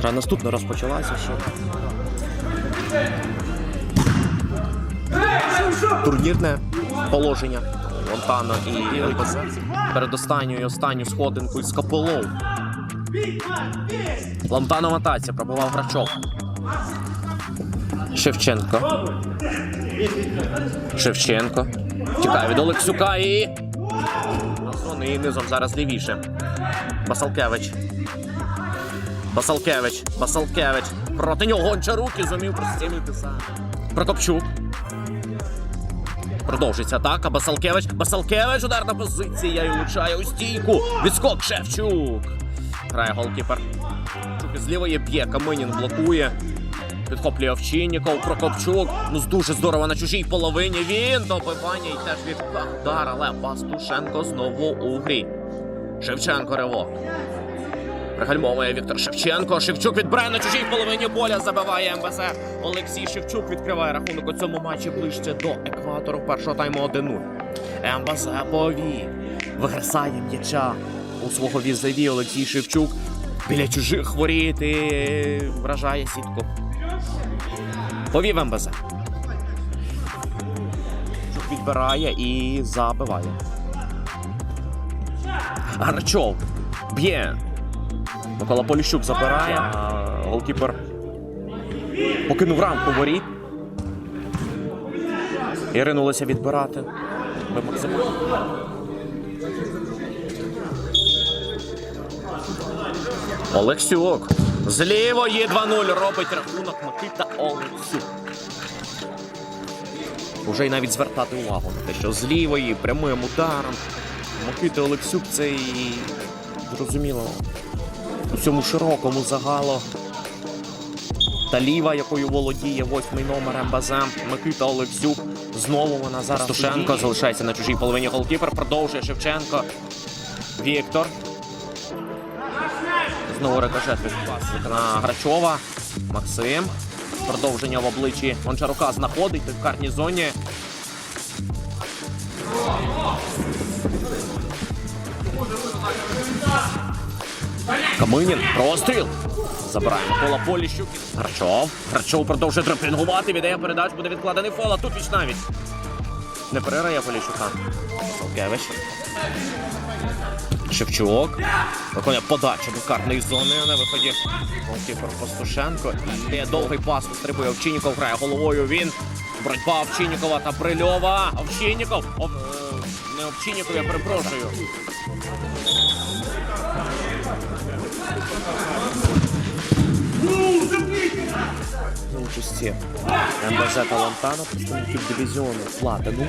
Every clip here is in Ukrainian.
Гра наступна розпочалася ще. Турнірне положення. Лонтана і ЛПЗ. Перед останньою і останню сходинку із Капелов. Лантанова атаці пробував Грачов. Шевченко. Шевченко. Тікає від Олексюка і. Зони і низом зараз лівіше. Басалкевич. Басалкевич. Басалкевич. Проти нього Гончарук і зумів простімитися. Прокопчук. Продовжується атака. Басалкевич. Басалкевич. Ударна позиція. І влучає у стійку. Відскок Шевчук. Грає голкіпер. Шевчук із лівої б'є. Каминін блокує. Підхоплює Овчинніков, Прокопчук. Ну дуже здорово на чужій половині. Він добивання і теж від удар, але Пастушенко знову у грі. Шевченко ривок. Пригальмовує Віктор Шевченко. Шевчук відбирає на чужій половині поля. Забиває МБЗ. Олексій Шевчук відкриває рахунок у цьому матчі ближче до екватору першого тайму 1-0. МБЗ повів. Виграсає м'яча у свого візаві Олексій Шевчук. Біля чужих воріт і вражає сітку. Повів МБЗ. Відбирає і забиває. Гарчов б'є. Микола Поліщук забирає. А голкіпер покинув рамку воріт. І ринулося відбирати. Максимально. Олексюк. З лівої 2-0 робить рахунок Микита Олексюк. Уже й навіть звертати увагу на те, що з лівої прямим ударом Микита Олексюк це і зрозуміло у цьому широкому загалу. Та ліва, якою володіє восьмий номер МБЗ Микита Олексюк. Знову вона зараз. Стушенко залишається на чужій половині голкіпер. Продовжує Шевченко. Віктор. Знову рикошет від на Грачова. Максим. Продовження в обличчі Гончарука знаходить в карній зоні. Каминін. Простріл. Забирає Микола Поліщук. Грачов. Грачов продовжує трепінгувати. Віддає передач, буде відкладений фол, тут віч навіть. Не перерає Поліщука. Солкевич. Шевчук. Виконує подачу до карної зони на виході. Голкіпер Пастушенко. І довгий пас стрибує Овчинніков, грає головою він. Боротьба Овчиннікова та Брильова. Овчинніков. Ов... е, Не Овчинніков, я перепрошую. За участі МБЗ та Лантана, представників дивізіону Платину.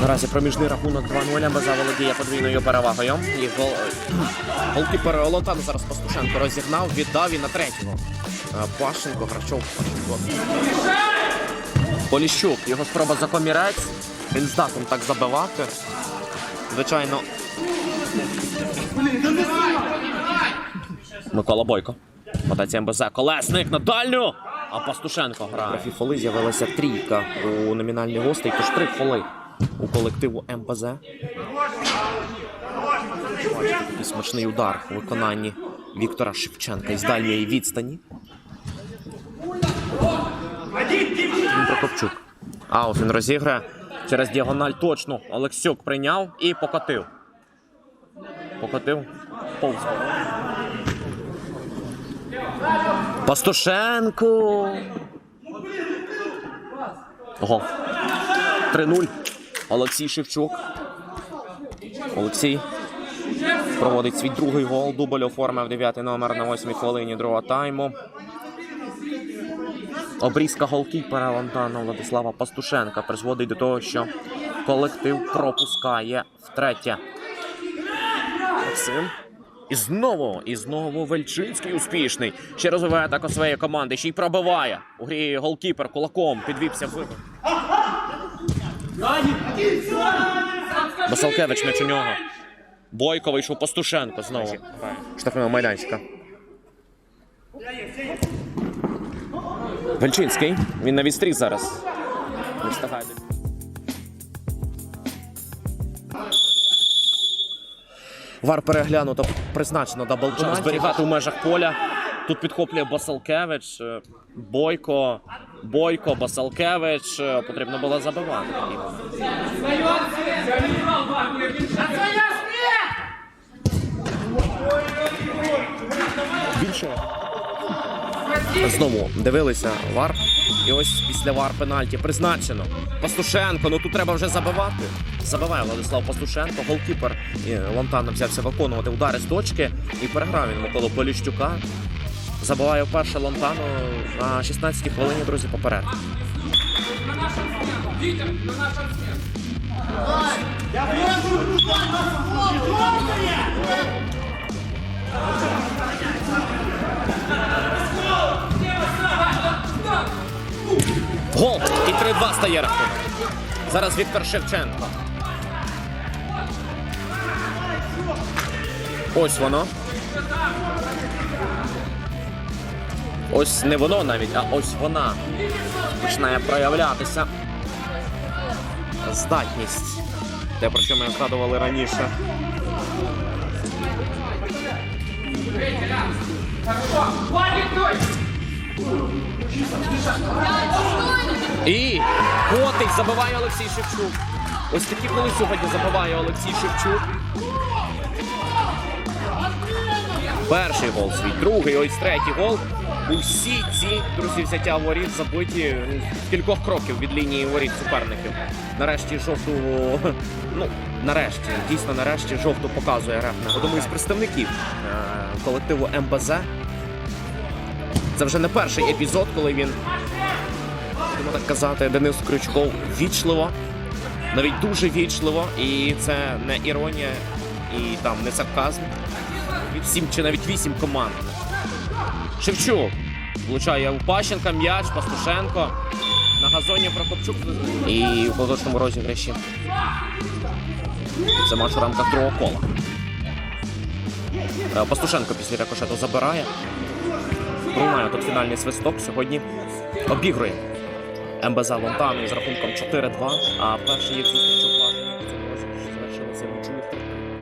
Наразі проміжний рахунок 2-0. МБЗ володіє подвійною перевагою. І гол... голкіпер Лантана зараз Пастушенко розігнав, віддав і на третього. Е, Пащенко, Грачов, Пащенко. Поліщук, його спроба за комірець. Він здатен так забивати. Звичайно. Микола Бойко. Подація МБЗ. Колесник на дальню. А Пастушенко грає. Графі фоли з'явилася трійка у номінальні гостей, тож три фоли у колективу МБЗ. Бачите, смачний удар у виконанні Віктора Шевченка із дальньої відстані. Він Прокопчук. Аут він розіграє через діагональ точно. Олексюк прийняв і покотив. Покотив. Повз. Пастушенко. Гол. 3-0. Олексій Шевчук. Олексій проводить свій другий гол. Дубль оформив дев'ятий номер на восьмій хвилині другого тайму. Обрізка голкіпера Лантана Владислава Пастушенка призводить до того, що колектив пропускає втретє. Максим. І знову, і знову Вельчинський успішний. Ще розвиває атаку своєї команди, ще й пробиває. У грі голкіпер кулаком підвівся вибор. Басалкевич м'яч у нього. Бойко вийшов Пастушенко знову. Штрафного майданчика. Вельчинський. Він на відстрій зараз. Не встигає. Вар переглянуто, призначено даблчан зберігати в межах поля. Тут підхоплює Басалкевич. е, Бойко. Бойко, Басалкевич. Е, Потрібно було забивати. Більше. Знову дивилися вар. І ось після вар пенальті призначено. Пастушенко, ну тут треба вже забивати. Забиває Владислав Пастушенко, голкіпер і Лантана взявся виконувати удари з точки і переграв він Миколу Поліщука. Забиває вперше Лантану на 16-й хвилині, друзі, поперед. Гол! І 3-2 стає рахунок. Зараз Віктор Шевченко. Ось воно. Ось не воно навіть, а ось вона починає проявлятися. Здатність. Те, про що ми згадували раніше. І котить забиває Олексій Шевчук. Ось такі коли сьогодні забиває Олексій Шевчук. Перший гол свій, другий, ось третій гол. Усі ці друзі взяття воріт забиті ну, кількох кроків від лінії воріт суперників. Нарешті жовту, ну нарешті, дійсно нарешті жовту показує реп на одному із представників е, колективу МБЗ. Це вже не перший епізод, коли він будемо так казати, Денис Крючков вічливо, навіть дуже вічливо, і це не іронія і там не сарказм. Від сім чи навіть вісім команд. Шевчук влучає у Пащенка, м'яч, Пастушенко. На газоні Прокопчук і у поточному розіграші. Це матч у рамках другого кола. Е, Пастушенко після рикошету забирає. Приймає тут фінальний свисток. Сьогодні обігрує МБЗ Лонтану з рахунком 4-2, а перший їх зустріч